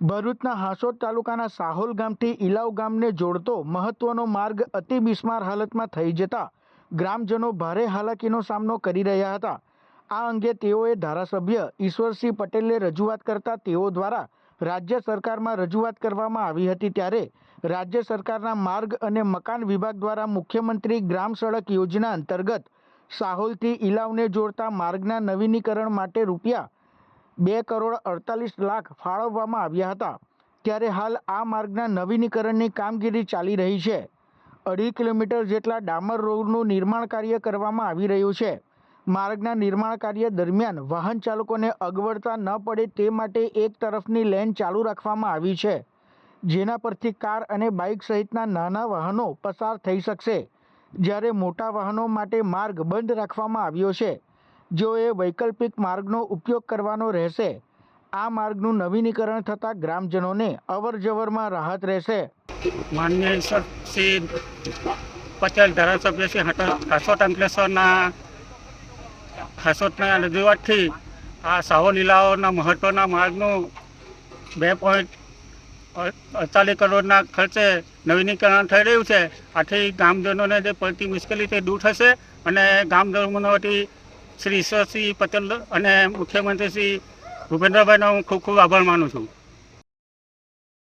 ભરૂચના હાંસોદ તાલુકાના સાહોલ ગામથી ઇલાવ ગામને જોડતો મહત્વનો માર્ગ અતિ બિસ્માર હાલતમાં થઈ જતા ગ્રામજનો ભારે હાલાકીનો સામનો કરી રહ્યા હતા. આ અંગે તેઓએ ધારાસભ્ય ઈશ્વરસિંહ પટેલને રજૂઆત કરતા તેઓ દ્વારા રાજ્ય સરકારમાં રજૂઆત કરવામાં આવી હતી ત્યારે રાજ્ય સરકારના માર્ગ અને મકાન વિભાગ દ્વારા મુખ્યમંત્રી ગ્રામ સડક યોજના અંતર્ગત સાહોલથી ઇલાવને જોડતા માર્ગના નવીનીકરણ માટે રૂપિયા બે કરોડ અડતાલીસ લાખ ફાળવવામાં આવ્યા હતા. ત્યારે હાલ આ માર્ગના નવીનીકરણની કામગીરી ચાલી રહી છે. અઢી કિલોમીટર જેટલા ડામર રોડનું નિર્માણ કાર્ય કરવામાં આવી રહ્યું છે. માર્ગના નિર્માણ કાર્ય દરમિયાન વાહન ચાલકોને અગવડતા ન પડે તે માટે એક તરફની લેન ચાલુ રાખવામાં આવી છે. જેના પરથી કાર અને બાઇક સહિતના નાના વાહનો પસાર થઈ શકશે. જ્યારે મોટા વાહનો માટે માર્ગ બંધ રાખવામાં આવ્યો છે. જેઓએ વૈકલ્પિક માર્ગનો ઉપયોગ કરવાનો રહેશે, આ માર્ગનું નવીનીકરણ થતાં ગ્રામજનોને અવર જવરમાં રાહત રહેશે. માન્ય શ્રી પટેલ ધારાસભ્ય શ્રી હાસોટ અંકલેશ્વરના હાસોટના રજૂઆતથી આ સાહો લીલાઓના મહત્ત્વના માર્ગનું બે પોઈન્ટ અડતાલીસ કરોડના ખર્ચે નવીનીકરણ થઈ રહ્યું છે. આથી ગામજનોને જે પડતી મુશ્કેલી તે દૂર થશે અને ગામજનો શ્રી ઈશ્વરસિંહ પટેલ અને મુખ્યમંત્રી શ્રી ભૂપેન્દ્રભાઈનો હું ખૂબ ખૂબ આભાર માનું છું.